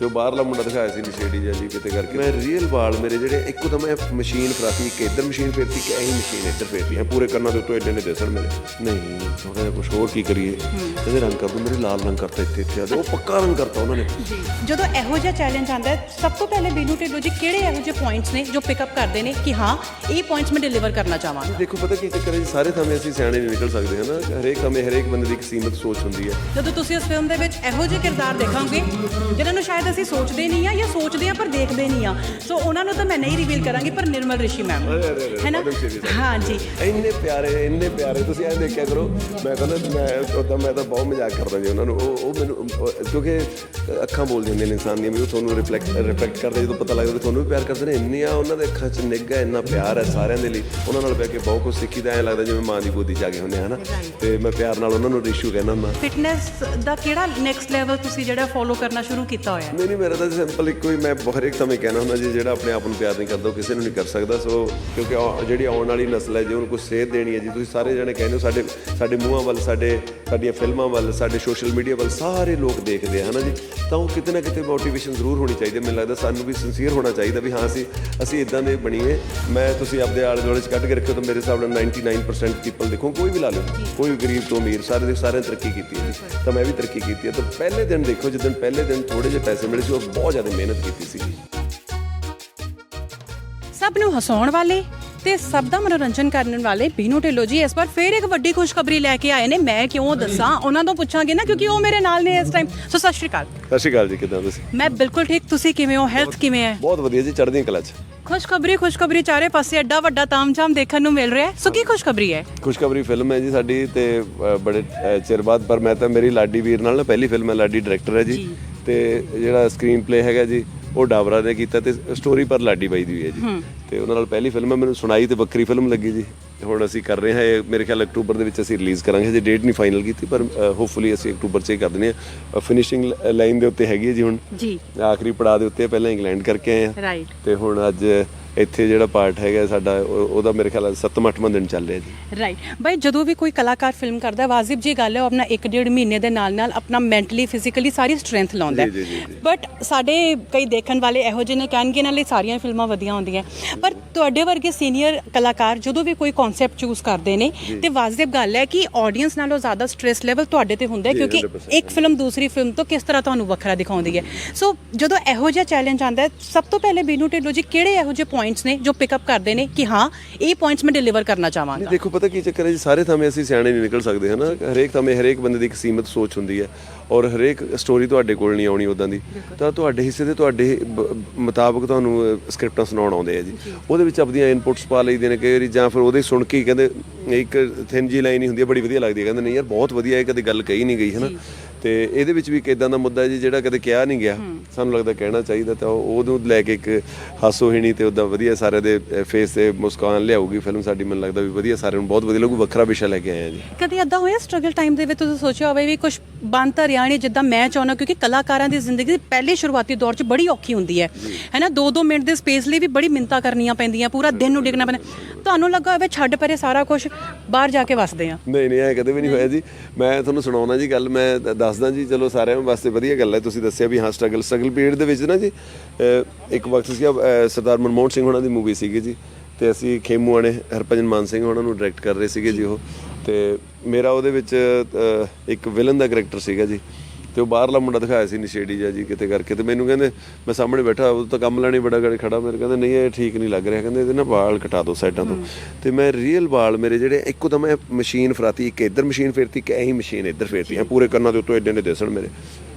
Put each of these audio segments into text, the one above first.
ਤੇ ਉਹ ਬਾਹਰਲਾ ਮੁੰਡਾ ਦਿਖਾਇਆ ਸੀ ਨਸ਼ੇੜੀ ਜਿਹਾ ਜੀ ਕਿਤੇ ਕਰਕੇ। ਮੈਂ ਰੀਅਲ ਵਾਲ ਮੇਰੇ ਜਿਹੜੇ ਇੱਕੋ ਦਮ ਮੈਂ ਮਸ਼ੀਨ ਫਰਾਤੀ ਇੱਕ ਇੱਧਰ ਮਸ਼ੀਨ ਫੇਰਤੀ ਇੱਕ ਐਹੀ ਮਸ਼ੀਨ ਇੱਧਰ ਫੇਰਤੀ। ਹੈ ਪੂਰੇ ਕੰਨਾਂ ਦੇ ਉੱਤੋਂ ਏਡੇ ਨੇ ਦਿਸਣ ਮੇਰੇ। ਨਹੀਂ ਥੋੜਾ ਜਿਹਾ ਕੁਝ ਹੋਰ ਕੀ ਕਰੀਏ? ਕਹਿੰਦੇ ਰੰਗ ਕਰ ਦੋ ਮੇਰੇ ਲਾਲ ਰੰਗ ਕਰਤਾ ਇੱਥੇ ਇੱਥੇ ਉਹ ਪੱਕਾ ਰੰਗ ਕਰਤਾ ਉਹਨਾਂ ਨੇ। ਜਦੋਂ ਇਹੋ ਜਿਹਾ ਚੈਲੰਜ ਆਉਂਦਾ ਹੈ ਸਭ ਤੋਂ ਪਹਿਲੇ ਬੀਨੂ ਢਿੱਲੋਂ ਜੀ ਕਿਹੜੇ ਇਹੋ ਜਿਹੇ ਪੁਆਇੰਟਸ ਨੇ ਜੋ ਪਿਕ ਅਪ ਕਰਦੇ ਨੇ ਕਿ ਹਾਂ ਇਹ ਪੁਆਇੰਟਸ ਮੈਂ ਡਿਲੀਵਰ ਕਰਨਾ ਚਾਹਾਂਗਾ? ਦੇਖੋ ਪਤਾ ਕੀ ਚੱਕਰ ਹੈ ਜੀ ਸਾਰੇ ਥਾਵੇਂ ਅਸੀਂ ਸਿਆਣੇ ਨਹੀਂ ਨਿਕਲ ਸਕਦੇ ਹਾਂ ਨਾ। ਹਰੇਕ ਥਾਵੇਂ ਹਰੇਕ ਬੰਦੇ ਦੀ ਇੱਕ ਸੀਮਤ ਸੋਚ ਹੁੰਦੀ ਹੈ। ਜਦੋਂ ਤੁਸੀਂ ਇਸ ਫਿਲਮ ਦੇ ਵਿੱਚ ਇਹੋ ਜਿਹੇ ਕਿਰਦਾਰ ਦੇਖੋਗੇ ਜਿਨ੍ਹਾਂ ਨੂੰ ਸ਼ਾਇਦ ਅਸੀਂ ਸੋਚਦੇ ਨਹੀਂ ਆ ਜਾਂ ਸੋਚਦੇ ਆ ਪਰ ਦੇਖਦੇ ਨਹੀਂ ਆ। ਸੋ ਉਹਨਾਂ ਨੂੰ ਤਾਂ ਮੈਂ ਨਹੀਂ ਰਿਵੀਲ ਕਰਾਂਗੀ ਪਰ ਨਿਰਮਲ ਰਿਸ਼ੀ ਮੈਮ ਹੈ ਨਾ? ਹਾਂਜੀ। ਇੰਨੇ ਪਿਆਰੇ ਇੰਨੇ ਪਿਆਰੇ ਤੁਸੀਂ ਐਂ ਦੇਖਿਆ ਕਰੋ ਮੈਂ ਕਹਿੰਦਾ ਮੈਂ ਉਦਾਂ ਮੈਂ ਤਾਂ ਬਹੁਤ ਮਜ਼ਾਕ ਕਰਦਾ ਜੀ ਉਹਨਾਂ ਨੂੰ। ਉਹ ਉਹ ਮੈਨੂੰ ਕਿਉਂਕਿ ਅੱਖਾਂ ਬੋਲਦੀਆਂ ਨੇ ਇਨਸਾਨ ਦੀਆਂ ਵੀ ਉਹ ਤੁਹਾਨੂੰ ਰਿਫਲੈਕਟ ਰਿਫਲੈਕਟ ਕਰਦੇ ਜਦੋਂ ਪਤਾ ਲੱਗਦਾ ਤੁਹਾਨੂੰ ਵੀ ਪਿਆਰ ਕਰਦੇ ਨੇ। ਇੰਨੀਆਂ ਉਹਨਾਂ ਦੇ ਅੱਖਾਂ 'ਚ ਨਿੱਘਾ ਇੰਨਾ ਪਿਆਰ ਹੈ ਸਾਰਿਆਂ ਦੇ ਲਈ। ਉਹਨਾਂ ਨਾਲ ਬਹਿ ਕੇ ਬਹੁਤ ਕੁਝ ਸਿੱਖੀਦਾ ਐਂ ਲੱਗਦਾ ਜਿਵੇਂ ਮਾਂ ਦੀ ਗੋਦੀ 'ਚ ਆ ਗਏ ਹੁੰਦੇ ਆ ਹਨਾ? ਤੇ ਮੈਂ ਪਿਆਰ ਨਾਲ ਉਹਨਾਂ ਨੂੰ ਰਿਸ਼ੂ ਕਹਿੰਦਾ ਹੁੰਦਾ। ਫਿਟਨੈਸ ਦਾ ਕਿਹੜਾ ਨੈਕਸਟ ਲੈਵਲ ਤੁਸੀਂ ਜਿਹੜਾ ਫੋਲੋ ਕਰਨਾ ਸ਼ੁਰੂ ਕੀਤਾ ਹੋਇਆ? ਨਹੀਂ ਨਹੀਂ ਮੇਰਾ ਤਾਂ ਸਿੰਪਲ ਇੱਕੋ ਹੀ ਮੈਂ ਹਰ ਇੱਕ ਸਮੇਂ ਕਹਿਣਾ ਹੁੰਦਾ ਜੀ ਜਿਹੜਾ ਆਪਣੇ ਆਪ ਨੂੰ ਪਿਆਰ ਨਹੀਂ ਕਰਦਾ ਉਹ ਕਿਸੇ ਨੂੰ ਨਹੀਂ ਕਰ ਸਕਦਾ। ਸੋ ਕਿਉਂਕਿ ਆਉ- ਜਿਹੜੀ ਆਉਣ ਵਾਲੀ ਨਸਲ ਹੈ ਜੇ ਉਹਨੂੰ ਕੁਝ ਸੇਧ ਦੇਣੀ ਹੈ ਜੀ ਤੁਸੀਂ ਸਾਰੇ ਜਣੇ ਕਹਿੰਦੇ ਹੋ ਸਾਡੇ ਸਾਡੇ ਮੂੰਹਾਂ ਵੱਲ ਸਾਡੇ ਸਾਡੀਆਂ ਫਿਲਮਾਂ ਵੱਲ ਸਾਡੇ ਸੋਸ਼ਲ ਮੀਡੀਆ ਵੱਲ ਸਾਰੇ ਲੋਕ ਦੇਖਦੇ ਆ ਹਨਾ ਜੀ? ਤਾਂ ਉਹ ਕਿਤੇ ਨਾ ਕਿਤੇ ਮੋਟੀਵੇਸ਼ਨ ਜ਼ਰੂਰ ਹੋਣੀ ਚਾਹੀਦੀ ਹੈ। ਮੈਨੂੰ ਲੱਗਦਾ ਸਾਨੂੰ ਵੀ ਸਿੰਸੀਅਰ ਹੋਣਾ ਚਾਹੀਦਾ ਵੀ ਹਾਂ ਅਸੀਂ ਅਸੀਂ ਇਦਾਂ ਦੇ ਬਣੀਏ। ਮੈਂ ਤੁਸੀਂ ਆਪਦੇ ਆਲੇ ਦੁਆਲੇ 'ਚ ਕੱਢ ਕੇ ਰੱਖਿਓ ਤਾਂ ਮੇਰੇ ਹਿਸਾਬ ਨਾਲ 99% ਪੀਪਲ ਦੇਖੋ ਕੋਈ ਵੀ ਲਾ ਲਓ ਕੋਈ ਗਰੀਬ ਤੋਂ ਅਮੀਰ ਸਾਰੇ ਦੇ ਸਾਰੇ ਤਰੱਕੀ ਕੀਤੀ ਹੈ ਜੀ। ਤਾਂ ਮੈਂ ਵੀ ਤਰੱਕੀ ਕੀਤੀ ਹੈ। ਤਾਂ ਪਹਿਲੇ ਦਿਨ ਦੇਖੋ ਜਿੱਦਣ ਪਹਿਲੇ ਦਿਨ ਥੋੜੇ ਜਿਹੇ ਪੈਸੇ ਮਿਲੇ ਸੀ ਉਹ ਬਹੁਤ ਜ਼ਿਆਦਾ ਮਿਹਨਤ ਕੀਤੀ ਸੀ। ਸਭ ਨੂੰ ਹਸਾਉਣ ਵਾਲੇ ਤੇ ਸਭ ਦਾ ਮਨੋਰੰਜਨ ਕਰਨ ਵਾਲੇ ਬੀਨੂ ਢਿੱਲੋਂ ਜੀ ਇਸ ਵਾਰ ਫੇਰ ਇੱਕ ਵੱਡੀ ਖੁਸ਼ਖਬਰੀ ਲੈ ਕੇ ਆਏ ਨੇ। ਮੈਂ ਕਿਉਂ ਦੱਸਾਂ? ਉਹਨਾਂ ਤੋਂ ਪੁੱਛਾਂਗੇ ਨਾ ਕਿਉਂਕਿ ਉਹ ਮੇਰੇ ਨਾਲ ਨੇ ਇਸ ਟਾਈਮ ਸੋ ਸਤਿ ਸ਼੍ਰੀ ਅਕਾਲ। ਸਤਿ ਸ਼੍ਰੀ ਅਕਾਲ ਜੀ ਕਿਦਾਂ ਤੁਸੀਂ? ਮੈਂ ਬਿਲਕੁਲ ਠੀਕ। ਤੁਸੀਂ ਕਿਵੇਂ ਹੋ? ਹੈਲਥ ਕਿਵੇਂ ਹੈ? ਬਹੁਤ ਵਧੀਆ ਜੀ ਚੜ੍ਹਦੀ ਕਲਾ 'ਚ। ਖੁਸ਼ਖਬਰੀ ਖੁਸ਼ਖਬਰੀ ਚਾਰੇ ਪਾਸੇ ਐਡਾ ਵੱਡਾ ਤਾਮਝਾਮ ਦੇਖਣ ਨੂੰ ਮਿਲ ਰਿਹਾ ਹੈ। ਸੋ ਕੀ ਖੁਸ਼ਖਬਰੀ ਹੈ? ਖੁਸ਼ਖਬਰੀ ਫਿਲਮ ਹੈ ਜੀ ਸਾਡੀ ਤੇ ਅ, ਬੜੇ ਅ, ਚਿਰ ਬਾਅਦ ਪਰ ਮੈਂ ਤਾਂ ਮੇਰੀ ਲਾਡੀ ਵੀਰ ਨਾਲ ਨਾ ਪਹਿਲੀ ਫਿਲਮ ਹੈ ਲਾਡੀ ਡਾਇਰੈਕਟਰ ਹੈ ਜੀ। ਤੇ ਜਿਹੜਾ ਸਕਰੀਨ ਪਲੇ ਹੈਗਾ ਜੀ ਉਹ ਡਾਬਰਾ ਨੇ ਕੀਤਾ ਤੇ ਸਟੋਰੀ ਪਰ ਲਾਡੀ ਬਾਈ ਦੀ ਵੀ ਹੈ ਜੀ। ਤੇ ਉਹਨਾਂ ਨਾਲ ਪਹਿਲੀ ਫਿਲਮ ਮੈਨੂੰ ਸੁਣਾਈ ਤੇ ਵੱਖਰੀ ਫਿਲਮ ਲੱਗੀ ਜੀ। ਹੁਣ ਅਸੀਂ ਕਰ ਰਹੇ ਹਾਂ ਇਹ ਮੇਰੇ ਖਿਆਲ ਅਕਤੂਬਰ ਦੇ ਵਿੱਚ ਅਸੀਂ ਰਿਲੀਜ਼ ਕਰਾਂਗੇ ਜੇ ਡੇਟ ਨਹੀਂ ਫਾਈਨਲ ਕੀਤੀ ਪਰ ਹੋਪਫੁਲੀ ਅਸੀਂ ਅਕਤੂਬਰ 'ਚ ਹੀ ਕਰ ਦਿੰਦੇ ਹਾਂ। ਫਿਨਿਸ਼ਿੰਗ ਲਾਈਨ ਦੇ ਉੱਤੇ ਹੈਗੀ ਹੈ ਜੀ ਹੁਣ। ਜੀ। ਆਖਰੀ ਪੜਾਅ ਦੇ ਉੱਤੇ ਪਹਿਲਾਂ ਇੰਗਲੈਂਡ ਕਰਕੇ ਆਏ ਆ ਰਾਈਟ ਤੇ ਹੁਣ ਅੱਜ ਇੱਥੇ ਜਿਹੜਾ ਪਾਰਟ ਹੈਗਾ ਸਾਡਾ ਉਹ- ਉਹਦਾ ਮੇਰੇ ਖਿਆਲ 7ਵਾਂ 8ਵਾਂ ਦਿਨ ਚੱਲ ਰਿਹਾ ਜੀ। ਰਾਈਟ ਬਾਈ ਜਦੋਂ ਵੀ ਕੋਈ ਕਲਾਕਾਰ ਫਿਲਮ ਕਰਦਾ ਹੈ, ਵਾਜਿਬ ਜੀ ਗੱਲ ਹੈ ਉਹ ਆਪਣਾ 1.5 ਮਹੀਨੇ ਦੇ ਨਾਲ ਨਾਲ ਆਪਣਾ ਮੈਂਟਲੀ ਫਿਜ਼ੀਕਲੀ ਸਾਰੀ ਸਟਰੈਂਥ ਲਾਉਂਦਾ ਜੀ, ਜੀ, ਜੀ, ਜੀ। ਬਟ ਸਾਡੇ ਕਈ ਦੇਖਣ ਵਾਲੇ ਇਹੋ ਜਿਹੇ ਨੇ ਕਹਿਣਗੇ ਨਾਲੇ ਸਾਰੀਆਂ ਫਿਲਮਾਂ ਵਧੀਆ ਹੁੰਦੀਆਂ। ਪਰ ਤੁਹਾਡੇ ਵਰਗੇ ਸੀਨੀਅਰ ਕਲਾਕਾਰ ਜਦੋਂ ਵੀ ਕੋਈ ਕਨਸੈਪਟ ਚੂਜ਼ ਕਰਦੇ ਨੇ ਤੇ ਵਾਜਿਬ ਗੱਲ ਹੈ ਕਿ ਆਡੀਅנס ਨਾਲੋਂ ਜ਼ਿਆਦਾ ਸਟ੍ਰੈਸ ਲੈਵਲ ਤੁਹਾਡੇ ਤੇ ਹੁੰਦਾ ਹੈ ਜੀ, ਕਿਉਂਕਿ 100% ਇੱਕ ਫਿਲਮ ਦੂਸਰੀ ਫਿਲਮ ਤੋਂ ਕਿਸ ਤਰ੍ਹਾਂ ਤੁਹਾਨੂੰ ਵੱਖਰਾ ਦਿਖਾਉਂਦੀ ਹੈ। ਸੋ ਜਦੋਂ ਇਹੋ ਜਿਹਾ ਚੈਲੰਜ ਆਉਂਦਾ ਹੈ ਸਭ ਤੋਂ ਪਹਿਲੇ ਬੀਨੂ ਢਿੱਲੋਂ ਜੀ ਕਿਹੜੇ ਇਹੋ ਜਿਹੇ ਪੁਆਇੰਟਸ ਨੇ ਜੋ ਪਿਕ ਅਪ ਕਰਦੇ ਨੇ ਕਿ ਹਾਂ ਇਹ ਪੁਆਇੰਟਸ ਮੈਂ ਡਿਲੀਵਰ ਕਰਨਾ ਚਾਹਾਂਗਾ। ਦੇਖੋ ਪਤਾ ਕੀ ਚੱਕਰ ਹੈ ਜੀ? ਸਾਰੇ ਥਾਵੇਂ ਅਸੀਂ ਸਿਆਣੇ ਨਹੀਂ ਨਿਕਲ ਸਕਦੇ ਹਨਾ? ਹਰੇਕ ਥਾਵੇਂ ਹਰੇਕ ਬੰਦੇ ਦੀ ਇੱਕ ਸੀਮਤ ਸੋਚ ਹੁੰਦੀ ਹੈ ਔਰ ਹਰੇਕ ਸਟੋਰੀ ਤੁਹਾਡੇ ਕੋਲ ਨਹੀਂ ਆਉਣੀ ਉਦਾਂ ਦੀ। ਤਾਂ ਤੁਹਾਡੇ ਹਿੱਸੇ ਦੇ ਤੁਹਾਡੇ ਮੁਤਾਬਕ ਤੁਹਾਨੂੰ ਸਕ੍ਰਿਪਟਾਂ ਸੁਣਾਉਣ ਆਉਂਦੇ ਆ ਜੀ। ਉਹਦੇ ਵਿੱਚ ਆਪਣੀਆਂ ਇਨਪੁਟਸ ਪਾ ਲਈਦੇ ਨੇ ਕਈ ਵਾਰੀ ਜਾਂ ਫਿਰ ਉਹਦੇ ਸੁਣ ਕੇ ਕਹਿੰਦੇ ਇੱਕ ਥਿਨ ਜੀ ਲਾਈਨ ਹੀ ਹੁੰਦੀ ਹੈ ਬੜੀ ਵਧੀਆ ਲੱਗਦੀ ਹੈ। ਕਹਿੰਦੇ ਨਹੀਂ ਯਾਰ ਬਹੁਤ ਵਧੀਆ ਹੈ ਕਦੇ ਗੱਲ ਕਹੀ ਨਹੀਂ ਗਈ ਹਨਾ? ਤੇ ਇਹਦੇ ਵਿੱਚ ਵੀ ਇੱਕ ਇਦਾਂ ਦਾ ਮੁੱਦਾ ਜੀ ਜਿਹੜਾ ਕਦੇ ਕਿਹਾ ਨਹੀਂ ਗਿਆ। ਸਾਨੂੰ ਲੱਗਦਾ ਕਹਿਣਾ ਚਾਹੀਦਾ ਤਾਂ ਉਹ- ਉਹਨੂੰ ਲੈ ਕੇ ਇੱਕ ਹਾਸੋਹੀਣੀ ਤੇ ਉਦਾਂ ਵਧੀਆ ਸਾਰੇ ਦੇ ਫੇਸ ਤੇ ਮੁਸਕਾਨ ਲਿਆਊਗੀ ਫਿਲਮ ਸਾਡੀ ਮੈਨੂੰ ਲੱਗਦਾ ਵੀ ਵਧੀਆ ਸਾਰਿਆਂ ਨੂੰ ਬਹੁਤ ਵਧੀਆ ਲੱਗੂ ਵੱਖਰਾ ਵਿਸ਼ਾ ਲੈ ਕੇ ਆਏ ਆ ਜੀ। ਕਦੇ ਏਦਾਂ ਹੋਇਆ ਸਟਰਗਲ ਟਾਈਮ ਦੇ ਵਿੱਚ ਤੁਸੀਂ ਸੋਚਿਆ ਹੋਵੇ ਵੀ ਕੁਝ ਬਣ ਤਾਂ ਨਹੀਂ ਜਿੱਦਾਂ ਮੈਂ ਚਾਹੁੰਦਾ ਕਿਉਂਕਿ ਕਲਾਕਾਰਾਂ ਦੀ ਜ਼ਿੰਦਗੀ ਪਹਿਲੇ ਸ਼ੁਰੂਆਤੀ ਦੌਰ 'ਚ ਬੜੀ ਔਖੀ ਹੁੰਦੀ ਹੈ। ਹੈਨਾ 2-2 ਮਿੰਟ ਦੇ ਸਪੇਸ ਲਈ ਵੀ ਬੜੀ ਮਿੰਤਾ ਕਰਨੀਆਂ ਪੈਂਦੀਆਂ ਪੂਰਾ ਦਿਨ ਨੂੰ ਡਿੱਗਣਾ ਪੈਂਦਾ। ਤੁਹਾਨੂੰ ਲੱਗਾ ਹੋਵੇ ਛੱਡ ਪਰੇ ਸਾਰਾ ਕੁਝ ਬਾਹਰ ਜਾ ਕੇ ਵਸਦੇ ਆ? ਨਹੀਂ ਨਹੀਂ ਐ ਕਦੇ ਵੀ ਨਹੀਂ ਹੋਇਆ ਜੀ। ਮੈਂ ਤੁਹਾਨੂੰ ਸੁਣਾਉਣਾ ਜੀ ਗੱਲ ਮੈਂ ਦੱਸਦਾ ਜੀ, ਚਲੋ ਸਾਰਿਆਂ ਵਾਸਤੇ ਵਧੀਆ ਗੱਲ ਹੈ, ਤੁਸੀਂ ਦੱਸਿਆ ਵੀ ਹਾਂ ਸਟਰਗਲ ਸਟਰਗਲ ਪੀਰੀਅਡ ਦੇ ਵਿੱਚ ਨਾ ਜੀ ਇੱਕ ਵਕਤ ਸੀ ਸਰਦਾਰ ਮਨਮੋਹਨ ਸਿੰਘ ਹੋਣਾ ਦੀ ਮੂਵੀ ਸੀਗੀ ਜੀ, ਤੇ ਅਸੀਂ ਖੇਮੂ ਆਣੇ, ਹਰਭਜਨ ਮਾਨ ਸਿੰਘ ਉਹਨਾਂ ਨੂੰ ਡਾਇਰੈਕਟ ਕਰ ਰਹੇ ਸੀਗੇ ਜੀ ਉਹ, ਤੇ ਮੇਰਾ ਉਹਦੇ ਵਿੱਚ ਇੱਕ ਵਿਲਨ ਦਾ ਕੈਰੈਕਟਰ ਸੀਗਾ ਜੀ ਤੇ ਉਹ ਬਾਹਰਲਾ ਮੁੰਡਾ ਦਿਖਾਇਆ ਸੀ ਨਸ਼ੇੜੀ ਜਿਹਾ ਜੀ ਕਿਤੇ ਕਰਕੇ ਤੇ ਮੈਨੂੰ ਕਹਿੰਦੇ, ਮੈਂ ਸਾਹਮਣੇ ਬੈਠਾ, ਉਹ ਤਾਂ ਕੰਮ ਲੈਣੀ ਬੜਾ ਗੜੇ ਖੜਾ, ਮੇਰੇ ਕਹਿੰਦੇ, ਨਹੀਂ, ਇਹ ਠੀਕ ਨਹੀਂ ਲੱਗ ਰਿਹਾ। ਕਹਿੰਦੇ, ਇਹਦੇ ਨਾ ਵਾਲ ਕਟਾ ਦਿਓ ਸਾਈਡਾਂ ਤੋਂ। ਤੇ ਮੈਂ ਰੀਅਲ ਵਾਲ ਮੇਰੇ ਜਿਹੜੇ, ਇੱਕੋ ਤਾਂ ਮੈਂ ਮਸ਼ੀਨ ਫਰਾਤੀ ਇੱਕ ਇੱਧਰ ਮਸ਼ੀਨ ਫੇਰਤੀ, ਇੱਕ ਐਹੀ ਮਸ਼ੀਨ ਇੱਧਰ ਫੇਰਤੀ। ਹੈ ਪੂਰੇ ਕੰਨਾਂ ਦੇ ਉੱਤੋਂ ਏਡੇ ਨੇ ਦਿਸਣ ਮੇਰੇ।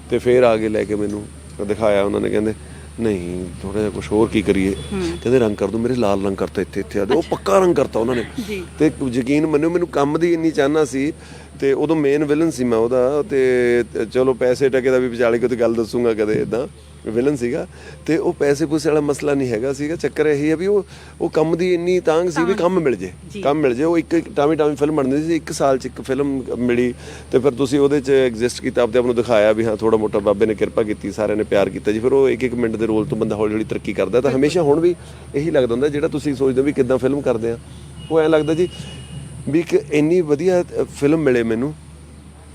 ਤੇ ਫੇਰ ਆ ਕੇ ਲੈ ਕੇ ਮੈਨੂੰ ਦਿਖਾਇਆ, ਉਹਨਾਂ ਨੇ ਕਹਿੰਦੇ ਨਹੀਂ ਥੋੜਾ ਜਿਹਾ ਕੁਝ ਹੋਰ ਕੀ ਕਰੀਏ? ਕਹਿੰਦੇ ਰੰਗ ਕਰ ਦੋ ਮੇਰੇ ਲਾਲ ਰੰਗ ਕਰਤਾ ਇੱਥੇ ਇੱਥੇ ਆ ਉਹ ਪੱਕਾ ਰੰਗ ਕਰਤਾ ਉਹਨਾਂ ਨੇ। ਤੇ ਯਕੀਨ ਮੰਨਿਓ ਮੈਨੂੰ ਕੰਮ ਦੀ ਇੰਨੀ ਚਾਹਨਾ ਸੀ ਤੇ ਉਦੋਂ ਮੇਨ ਵਿਲਨ ਸੀ ਮੈਂ ਉਹਦਾ ਤੇ ਚਲੋ ਪੈਸੇ ਟਕੇ ਦਾ ਵੀ ਵਿਚਾਲੇ ਕੋਈ ਗੱਲ ਦੱਸੂਗਾ ਕਦੇ ਇਦਾਂ ਵਿਲਨ ਸੀਗਾ ਤੇ ਉਹ ਪੈਸੇ ਪੂਸੇ ਵਾਲਾ ਮਸਲਾ ਨਹੀਂ ਹੈਗਾ ਸੀਗਾ। ਚੱਕਰ ਇਹੀ ਹੈ ਵੀ ਉਹ ਉਹ ਕੰਮ ਦੀ ਇੰਨੀ ਤਾਂਗ ਸੀ ਵੀ ਕੰਮ ਮਿਲ ਜੇ। ਕੰਮ ਮਿਲ ਜੇ। ਉਹ ਇੱਕ ਇੱਕ ਟਾਵੀ ਟਾਵੀ ਫਿਲਮ ਬਣਦੀ ਸੀ। ਇੱਕ ਸਾਲ ਚ ਇੱਕ ਫਿਲਮ ਮਿਲੀ ਤੇ ਫਿਰ ਤੁਸੀਂ ਉਹਦੇ ਚ ਐਗਜ਼ਿਸਟ ਕੀਤਾ ਆਪਦੇ ਆਪ ਨੂੰ ਦਿਖਾਇਆ ਵੀ ਹਾਂ ਥੋੜਾ ਮੋਟਾ ਬਾਬੇ ਨੇ ਕਿਰਪਾ ਕੀਤੀ ਸਾਰਿਆਂ ਨੇ ਪਿਆਰ ਕੀਤਾ ਜੀ। ਫਿਰ ਉਹ ਇੱਕ ਇੱਕ ਮਿੰਟ ਦੇ ਰੋਲ ਤੋਂ ਬੰਦਾ ਹੌਲੀ ਹੌਲੀ ਤਰੱਕੀ ਕਰਦਾ ਤਾਂ ਹਮੇਸ਼ਾ ਹੁਣ ਵੀ ਇਹੀ ਲੱਗਦਾ ਹੁੰਦਾ ਜਿਹੜਾ ਤੁਸੀਂ ਸੋਚਦੇ ਹੋ ਵੀ ਕਿੱਦਾਂ ਫਿਲਮ ਕਰਦੇ ਆ। ਉਹ ਐਂ ਲੱਗਦਾ ਜੀ ਵੀ ਇੱਕ ਇੰਨੀ ਵਧੀਆ ਫਿਲਮ ਮਿਲੇ ਮੈਨੂੰ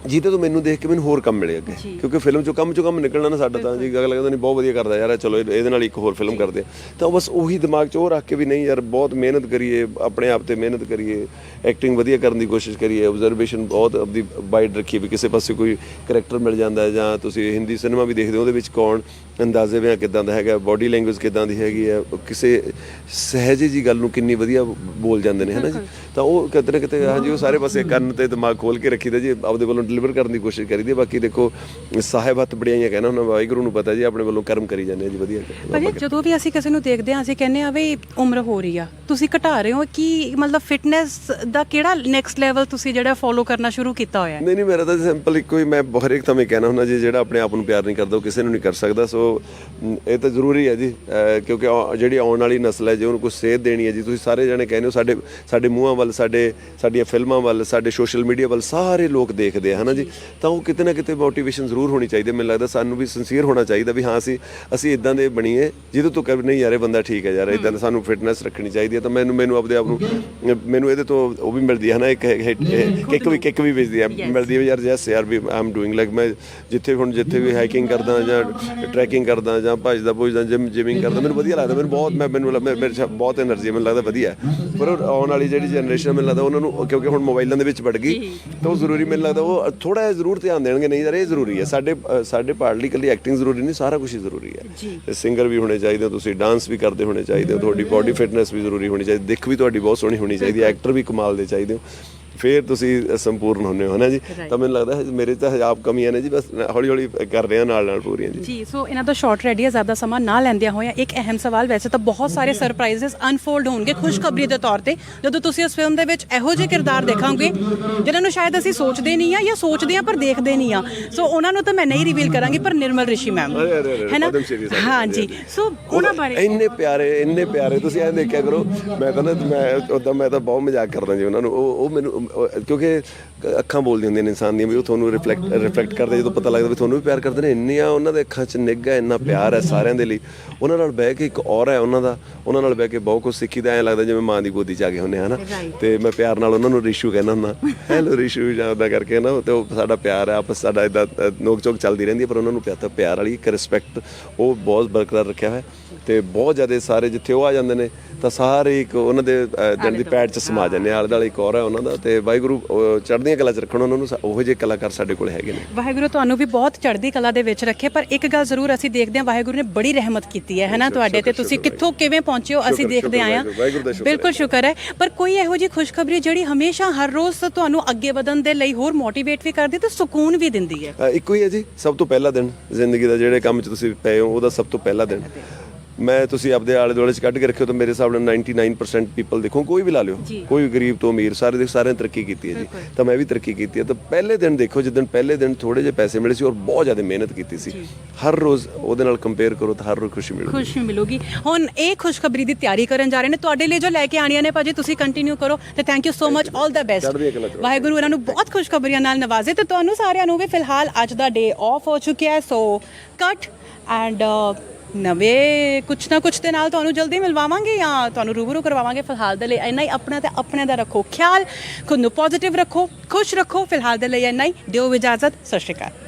ਜਿਹਦੇ ਤੋਂ ਮੈਨੂੰ ਦੇਖ ਕੇ ਮੈਨੂੰ ਹੋਰ ਕੰਮ ਮਿਲੇ ਅੱਗੇ। ਕਿਉਂਕਿ ਫਿਲਮ ਚੋਂ ਕੰਮ ਚੋਂ ਕੰਮ ਨਿਕਲਣਾ ਨਾ ਸਾਡਾ ਤਾਂ ਜੀ ਅਗਲਾ ਕਹਿੰਦਾ ਨਹੀਂ ਬਹੁਤ ਵਧੀਆ ਕਰਦਾ ਯਾਰ ਚਲੋ ਇਹ- ਇਹਦੇ ਨਾਲ ਇੱਕ ਹੋਰ ਫਿਲਮ ਕਰਦੇ ਹਾਂ। ਤਾਂ ਬਸ ਉਹੀ ਦਿਮਾਗ 'ਚ ਉਹ ਰੱਖ ਕੇ ਵੀ ਨਹੀਂ ਯਾਰ ਬਹੁਤ ਮਿਹਨਤ ਕਰੀਏ ਆਪਣੇ ਆਪ ਤੇ ਮਿਹਨਤ ਕਰੀਏ ਐਕਟਿੰਗ ਵਧੀਆ ਕਰਨ ਦੀ ਕੋਸ਼ਿਸ਼ ਕਰੀਏ ਆਬਜ਼ਰਵੇਸ਼ਨ ਬਹੁਤ ਆਪਦੀ ਵਾਈਡ ਰੱਖੀਏ ਵੀ ਕਿਸੇ ਪਾਸੇ ਕੋਈ ਕਰੈਕਟਰ ਮਿਲ ਜਾਂਦਾ ਹੈ ਜਾਂ ਤੁਸੀਂ ਹਿੰਦੀ ਸਿਨੇਮਾ ਵੀ ਦੇਖਦੇ ਹੋ ਉਹਦੇ ਵਿੱਚ ਕੌਣ ਅੰਦਾਜ਼ੇ ਵਿਆਂ ਕਿਦਾਂ ਦਾ ਹੈਗਾ ਬਾਡੀ ਲੈਂਗੁਏਜ ਕਿਦਾਂ ਦੀ ਹੈਗੀ ਹੈ ਕਿਸੇ ਸਹਿਜੇ ਜੀ ਗੱਲ ਨੂੰ ਕਿੰਨੀ ਵਧੀਆ ਬੋਲ ਜਾਂਦੇ ਨੇ ਹਨਾ ਜੀ? ਤਾਂ ਉਹ ਕਿਤੇ ਨਾ ਕਿਤੇ ਹਾਂਜੀ ਉਹ ਸਾਰੇ ਪਾਸੇ ਕੰਨ ਤੇ ਦਿਮਾਗ ਖੋਲ ਕੇ ਰੱਖੀਦਾ ਜੀ ਆਪਦੇ ਵੱਲੋਂ ਡਿਲੀਵਰ ਕਰਨ ਦੀ ਕੋਸ਼ਿਸ਼ ਕਰੀਦੀ ਬਾਕੀ ਦੇਖੋ ਸਾਹਿਬ ਹੱਥ ਬੜੀਆਂ ਕਹਿਣਾ ਉਹਨਾਂ ਵਾਹਿਗੁਰੂ ਨੂੰ ਪਤਾ ਜੀ ਆਪਣੇ ਵੱਲੋਂ ਕਰਮ ਕਰੀ ਜਾਂਦੇ ਆ ਜੀ ਵਧੀਆ। ਭਾਜੀ ਜਦੋਂ ਵੀ ਅਸੀਂ ਕਿਸੇ ਨੂੰ ਦੇਖਦੇ ਹਾਂ ਅਸੀਂ ਕਹਿੰਦੇ ਆ ਵੀ ਉਮਰ ਹੋ ਰਹੀ ਆ। ਤੁਸੀਂ ਘਟਾ ਰਹੇ ਹੋ ਕੀ ਮਤਲਬ ਫਿਟਨੈਸ ਦਾ ਕਿਹੜਾ ਨੈਕਸਟ ਲੈਵਲ ਤੁਸੀਂ ਜਿਹੜਾ ਫੋਲੋ ਕਰਨਾ ਸ਼ੁਰੂ ਕੀਤਾ ਹੋਇਆ ਨਹੀਂ ਨਹੀਂ ਮੇਰਾ ਤਾਂ ਸਿੰਪਲ ਇੱਕੋ ਹੀ ਮੈਂ ਹਰ ਇੱਕ ਸਮੇਂ ਕਹਿਣਾ ਹੁੰਦਾ ਜੀ ਜਿਹੜਾ ਆਪਣੇ ਆਪ ਨੂੰ ਪਿਆਰ ਨਹੀਂ ਕਰਦਾ ਉਹ ਕਿਸੇ ਨੂੰ ਨਹੀਂ ਕਰ ਸਕਦਾ। ਸੋ ਇਹ ਤਾਂ ਜ਼ਰੂਰੀ ਹੈ ਜੀ ਕਿਉਂਕਿ ਜਿਹੜੀ ਆਉਣ ਵਾਲੀ ਨਸਲ ਹੈ ਜੇ ਉਹਨੂੰ ਕੁਝ ਸੇਧ ਦੇਣੀ ਹੈ ਜੀ ਤੁਸੀਂ ਸਾਰੇ ਜਣੇ ਕਹਿੰਦੇ ਹੋ ਸਾਡੇ ਸਾਡੇ ਮੂੰਹਾਂ ਵੱਲ ਸਾਡੇ ਸਾਡੀਆਂ ਫਿਲਮਾਂ ਵੱਲ ਸਾਡੇ ਸੋਸ਼ਲ ਮੀਡੀਆ ਵੱਲ ਸਾਰੇ ਲੋਕ ਦੇਖਦੇ ਆ। ਹੈ ਹਨਾ ਜੀ? ਤਾਂ ਉਹ ਕਿਤੇ ਨਾ ਕਿਤੇ ਮੋਟੀਵੇਸ਼ਨ ਜ਼ਰੂਰ ਹੋਣੀ ਚਾਹੀਦੀ ਹੈ। ਮੈਨੂੰ ਲੱਗਦਾ ਸਾਨੂੰ ਵੀ ਸਿੰਸੀਅਰ ਹੋਣਾ ਚਾਹੀਦਾ ਵੀ ਹਾਂ ਅਸੀਂ ਅਸੀਂ ਇਦਾਂ ਦੇ ਬਣੀਏ ਜਿਹਦੇ ਤੋਂ ਕਰ ਨਹੀਂ ਯਾਰ ਬੰਦਾ ਠੀਕ ਹੈ ਯਾਰ ਇਦਾਂ ਦਾ ਸਾਨੂੰ ਫਿਟਨੈਸ ਰੱਖਣੀ ਚਾਹੀਦੀ ਹੈ। ਤਾਂ ਮੈਨੂੰ ਮੈਨੂੰ ਆਪਦੇ ਆਪ ਨੂੰ ਮੈਨੂੰ ਇਹਦੇ ਤੋਂ ਉਹ ਵੀ ਮਿਲਦੀ ਹੈ ਨਾ ਇੱਕ ਕਿੱਕ ਵੀ ਕਿੱਕ ਵੀ ਵੇਚਦੀ ਹੈ। ਮਿਲਦੀ ਹੈ ਯਾਰ ਜੈਸ ਯਾਰ ਵੀ ਆਮ ਡੂਇੰਗ ਲਾਈਕ ਮੈਂ ਜਿੱਥੇ ਹੁਣ ਜਿੱਥੇ ਵੀ ਹਾਈਕਿੰਗ ਕਰਦਾ ਜਾਂ ਟ੍ਰੈਕਿੰਗ ਕਰਦਾ ਜਾਂ ਭੱਜਦਾ ਭੁੱਜਦਾ ਜਿਮ ਜਿਮਿੰਗ ਕਰਦਾ ਮੈਨੂੰ ਵਧੀਆ ਲੱਗਦਾ। ਮੈਨੂੰ ਬਹੁਤ ਮੈਂ ਮੈਨੂੰ ਲੱਗਦਾ ਮੇਰੇ ਬਹੁਤ એનર્ਜੀ ਮੈਨੂੰ ਲੱਗਦਾ ਵਧੀਆ ਪਰ ਆਉਣ ਵਾਲੀ ਜਿਹੜੀ ਜਨਰੇਸ਼ਨ ਮੈਨੂੰ ਲੱਗਦਾ ਉਹਨਾਂ ਨੂੰ ਕਿਉਂਕਿ ਹੁਣ ਮੋਬਾਈਲਾਂ ਦੇ ਵਿੱਚ ਵੜ ਗਈ ਤਾਂ ਉਹ ਜ਼ਰੂਰੀ ਮੈਨੂੰ ਲੱਗਦਾ ਉਹ ਥੋੜਾ ਜਿਹਾ ਜ਼ਰੂਰ ਧਿਆਨ ਦੇਣਗੇ ਨਹੀਂ ਯਾਰ ਇਹ ਜ਼ਰੂਰੀ ਹੈ। ਸਾਡੇ ਸਾਡੇ ਪਾਰਟ ਲਈ ਇਕੱਲੀ ਐਕਟਿੰਗ ਜ਼ਰੂਰੀ ਨਹੀਂ ਸਾਰਾ ਕੁਝ ਹੀ ਜ਼ਰੂਰੀ ਹੈ। ਸਿੰਗਰ ਵੀ ਹੋਣੇ ਚਾਹੀਦੇ ਹੋ ਤੁਸੀਂ ਡਾਂਸ ਵੀ ਕਰਦੇ ਹੋਣੇ ਚਾਹੀਦੇ ਹੋ ਤੁਹਾਡੀ ਬਾਡੀ ਫਿਟਨੈਸ ਵੀ ਜ਼ਰੂਰੀ ਹੋਣੀ ਚਾਹੀਦੀ ਦਿੱਖ ਵੀ ਤੁਹਾਡੀ ਬਹੁਤ ਸੋਹਣੀ ਹੋਣੀ ਚਾਹੀਦੀ ਐਕਟਰ ਵੀ ਕਮਾਲ ਦੇ ਚਾਹੀਦੇ ਹੋ। ਫਿਰ ਤੁਸੀਂ ਸੰਪੂਰਨ ਹੁੰਦੇ ਹੋ ਹਨਾ ਜੀ? ਤਾਂ ਮੈਨੂੰ ਲੱਗਦਾ ਮੇਰੇ ਤਾਂ ਹਜਾਬ ਕਮੀਆਂ ਨੇ ਜੀ ਬਸ ਹੌਲੀ ਹੌਲੀ ਕਰ ਰਹੇ ਹਾਂ ਨਾਲ ਨਾਲ ਪੂਰੀਆਂ ਜੀ। ਜੀ ਸੋ ਇਹਨਾਂ ਦਾ ਸ਼ਾਰਟ ਰੈਡੀ ਹੈ ਜ਼ਿਆਦਾ ਸਮਾਂ ਨਾ ਲੈਂਦਿਆਂ ਹੋਇਆ ਇੱਕ ਅਹਿਮ ਸਵਾਲ ਵੈਸੇ ਤਾਂ ਬਹੁਤ ਸਾਰੇ ਸਰਪ੍ਰਾਈਜ਼ਸ ਅਨਫੋਲਡ ਹੋਣਗੇ ਖੁਸ਼ਖਬਰੀ ਦੇ ਤੌਰ ਤੇ। ਜਦੋਂ ਤੁਸੀਂ ਇਸ ਫਿਲਮ ਦੇ ਵਿੱਚ ਇਹੋ ਜਿਹੇ ਕਿਰਦਾਰ ਦੇਖੋਗੇ ਜਿਨ੍ਹਾਂ ਨੂੰ ਸ਼ਾਇਦ ਅਸੀਂ ਸੋਚਦੇ ਨਹੀਂ ਆ ਜਾਂ ਸੋਚਦੇ ਆ ਪਰ ਦੇਖਦੇ ਨਹੀਂ ਆ ਸੋ ਉਹਨਾਂ ਨੂੰ ਤਾਂ ਮੈਂ ਨਹੀਂ ਰਿਵੀਲ ਕਰਾਂਗੀ ਪਰ ਨਿਰਮਲ ਰਿਸ਼ੀ ਮੈਮ ਹੈ ਨਾ? ਹਾਂ ਜੀ। ਸੋ ਉਹਨਾਂ ਬਾਰੇ ਇੰਨੇ ਪਿਆਰੇ ਇੰਨੇ ਪਿਆਰੇ ਤੁਸੀਂ ਐਂ ਦੇਖਿਆ ਕਰੋ ਮੈਂ ਤਾਂ ਨਾ ਮੈਂ ਉਦਾਂ ਮੈਂ ਤਾਂ ਬਹੁਤ ਮਜ਼ਾਕ ਕਰਦਾ ਜੀ ਉਹਨਾਂ ਨੂੰ। ਉਹ ਉਹ ਮੈਨੂੰ ਕਿਉਂਕਿ ਅੱਖਾਂ ਬੋਲਦੀਆਂ ਹੁੰਦੀਆਂ ਨੇ ਇਨਸਾਨ ਦੀਆਂ ਵੀ ਉਹ ਤੁਹਾਨੂੰ ਰਿਫਲੈਕਟ ਰਿਫਲੈਕਟ ਕਰਦੇ ਜਦੋਂ ਪਤਾ ਲੱਗਦਾ ਵੀ ਤੁਹਾਨੂੰ ਵੀ ਪਿਆਰ ਕਰਦੇ ਨੇ ਇੰਨੀਆਂ ਉਹਨਾਂ ਦੇ ਅੱਖਾਂ 'ਚ ਨਿੱਘਾ ਇੰਨਾ ਪਿਆਰ ਹੈ ਸਾਰਿਆਂ ਦੇ ਲਈ। ਉਹਨਾਂ ਨਾਲ ਬਹਿ ਕੇ ਇੱਕ ਔਰ ਹੈ ਉਹਨਾਂ ਦਾ ਉਹਨਾਂ ਨਾਲ ਬਹਿ ਕੇ ਬਹੁਤ ਕੁਝ ਸਿੱਖੀਦਾ ਐਂ ਲੱਗਦਾ ਜਿਵੇਂ ਮਾਂ ਦੀ ਗੋਦੀ 'ਚ ਆ ਗਏ ਹੁੰਦੇ ਹਨਾ? ਤੇ ਮੈਂ ਪਿਆਰ ਨਾਲ ਉਹਨਾਂ ਨੂੰ ਰਿਸ਼ੂ ਕਹਿੰਦਾ ਹੁੰਦਾ ਹੈਲੋ ਰਿਸ਼ੂ ਜਾਂ ਓਦਾਂ ਕਰਕੇ ਨਾ ਤੇ ਉਹ ਸਾਡਾ ਪਿਆਰ ਹੈ ਆਪਸ ਸਾਡਾ ਇਦਾਂ ਨੋਕ ਚੋਕ ਚੱਲਦੀ ਰਹਿੰਦੀ ਹੈ ਪਰ ਉਹਨਾਂ ਨੂੰ ਪਿਆਰ ਤਾਂ ਪਿਆਰ ਵਾਲੀ ਇੱਕ ਰਿਸਪੈਕਟ ਉਹ ਬਹੁਤ ਬਰਕਰਾਰ ਰੱਖਿਆ ਹੋਇਆ ਤੇ ਬਹੁਤ ਜ਼ਿਆਦਾ ਸਾਰੇ ਜਿੱਥੇ ਉਹ ਆ ਜਾਂਦੇ ਨੇ ਤਾਂ ਸਾਰੇ ਇੱਕ ਉਹਨਾਂ ਦੇ ਦਿਨ ਦੀ ਪੈੜ 'ਚ ਸਮਾ ਜਾਂਦੇ ਆ। ਆਲੇ ਦੁਆਲੇ ਇੱਕ ਔਰ ਹੈ ਉਹਨਾਂ ਦਾ ਤੇ ਵਾਹਿਗੁਰੂ ਉਹ ਚੜ੍ਹਦੀਆਂ ਕਲਾ 'ਚ ਰੱਖਣ ਉਹਨਾਂ ਨੂੰ ਉਹੋ ਜਿਹੇ ਕਲਾਕਾਰ ਸਾਡੇ ਕੋਲ ਹੈਗੇ ਨੇ। ਵਾਹਿਗੁਰੂ ਤੁਹਾਨੂੰ ਵੀ ਬਹੁਤ ਚੜ੍ਹਦੀ ਕਲਾ ਦੇ ਵਿੱਚ ਰੱਖੇ ਪਰ ਇੱਕ ਗੱਲ ਜ਼ਰੂਰ ਅਸੀਂ ਦੇਖਦੇ ਹਾਂ ਵਾਹਿਗੁਰੂ ਨੇ ਬੜੀ ਰਹਿਮਤ ਕੀਤੀ ਹੈ ਹੈਨਾ? ਤੁਹਾਡੇ ਤੇ ਤੁਸੀਂ ਕਿੱਥੋਂ ਕਿਵੇਂ ਪਹੁੰਚੇ ਹੋ ਅਸੀਂ ਦੇਖਦੇ ਆਏ ਹਾਂ। ਬਿਲਕੁਲ ਸ਼ੁਕਰ ਹੈ। ਪਰ ਕੋਈ ਇਹੋ ਜਿਹੀ ਖੁਸ਼ਖਬਰੀ ਜਿਹੜੀ ਹਮੇਸ਼ਾ ਹਰ ਰੋਜ਼ ਤੁਹਾਨੂੰ ਅੱਗੇ ਵਧਣ ਦੇ ਲਈ ਹੋਰ ਮੋਟੀਵੇਟ ਵੀ ਕਰਦੀ ਤੇ ਸਕੂਨ ਵੀ ਦਿੰਦੀ ਹੈ? ਇੱਕੋ ਹੀ ਹੈ ਜੀ ਸਭ ਤੋਂ ਪਹਿਲਾ ਦਿਨ ਜ਼ਿੰਦਗੀ ਦਾ ਜਿਹੜੇ ਕੰਮ 'ਚ ਤੁਸੀਂ ਪਏ ਹੋ ਉਹਦਾ ਸਭ ਤੋਂ ਪਹਿਲਾ ਦਿਨ। ਮੈਂ ਤੁਸੀਂ ਆਪਦੇ ਆਲੇ ਦੁਆਲੇ 'ਚ ਕੱਢ ਕੇ ਰੱਖਿਓ ਤਾਂ ਮੇਰੇ ਹਿਸਾਬ ਨਾਲ 99% ਪੀਪਲ ਦੇਖੋ ਕੋਈ ਵੀ ਲਾ ਲਿਓ। ਕੋਈ ਗਰੀਬ ਤੋਂ ਅਮੀਰ ਸਾਰੇ ਦੇ ਸਾਰਿਆਂ ਨੇ ਤਰੱਕੀ ਕੀਤੀ ਹੈ ਜੀ। ਤਾਂ ਮੈਂ ਵੀ ਤਰੱਕੀ ਕੀਤੀ ਹੈ। ਤਾਂ ਪਹਿਲੇ ਦਿਨ ਦੇਖੋ ਜਿੱਦਣ ਪਹਿਲੇ ਦਿਨ ਥੋੜੇ ਜਿਹੇ ਪੈਸੇ ਮਿਲੇ ਸੀ ਔਰ ਬਹੁਤ ਜ਼ਿਆਦਾ ਮਿਹਨਤ ਕੀਤੀ ਸੀ। ਹਰ ਰੋਜ਼ ਉਹਦੇ ਨਾਲ ਕੰਪੇਅਰ ਕਰੋ ਤਾਂ ਹਰ ਰੋਜ਼ ਖੁਸ਼ੀ ਮਿਲੂਗੀ। ਖੁਸ਼ੀ ਮਿਲੂਗੀ। ਹੁਣ ਇਹ ਖੁਸ਼ਖਬਰੀ ਦੀ ਤਿਆਰੀ ਕਰਨ ਜਾ ਰਹੇ ਨੇ। ਤੁਹਾਡੇ ਲਈ ਜੋ ਲੈ ਕੇ ਆਣੀਆਂ ਨੇ ਭਾਜੀ ਤੁਸੀਂ ਕੰਟੀਨਿਊ ਕਰੋ। ਤੇ thank you so much 올 the best. Waheguru ਇਹਨਾਂ ਨੂੰ ਬਹੁਤ ਖੁਸ਼ਖਬਰੀਆਂ ਨਾਲ ਨਵਾਜ਼ੇ ਤੇ ਤੁਹਾਨੂੰ ਸਾਰਿਆਂ ਨੂੰ ਵੀ ਫਿਲਹਾਲ ਅੱਜ ਦਾ ਡੇ ਆਫ ਹੋ ਚੁੱਕਿਆ ਹੈ। ਸੋ ਕੱਟ ਐਂਡ ਨਵੇਂ ਕੁਛ ਨਾ ਕੁਛ ਦੇ ਨਾਲ ਤੁਹਾਨੂੰ ਜਲਦੀ ਮਿਲਵਾਵਾਂਗੇ ਜਾਂ ਤੁਹਾਨੂੰ ਰੂਬਰੂ ਕਰਵਾਵਾਂਗੇ ਫਿਲਹਾਲ ਦੇ ਲਈ ਇੰਨਾ ਹੀ ਆਪਣਾ ਤੇ ਆਪਣੇ ਦਾ ਰੱਖੋ ਖਿਆਲ, ਖੁਦ ਨੂੰ ਪੋਜ਼ਿਟਿਵ ਰੱਖੋ, ਖੁਸ਼ ਰੱਖੋ, ਫਿਲਹਾਲ ਦੇ ਲਈ ਇੰਨਾ ਹੀ, ਦਿਓ ਇਜਾਜ਼ਤ, ਸਤਿ ਸ਼੍ਰੀ ਅਕਾਲ।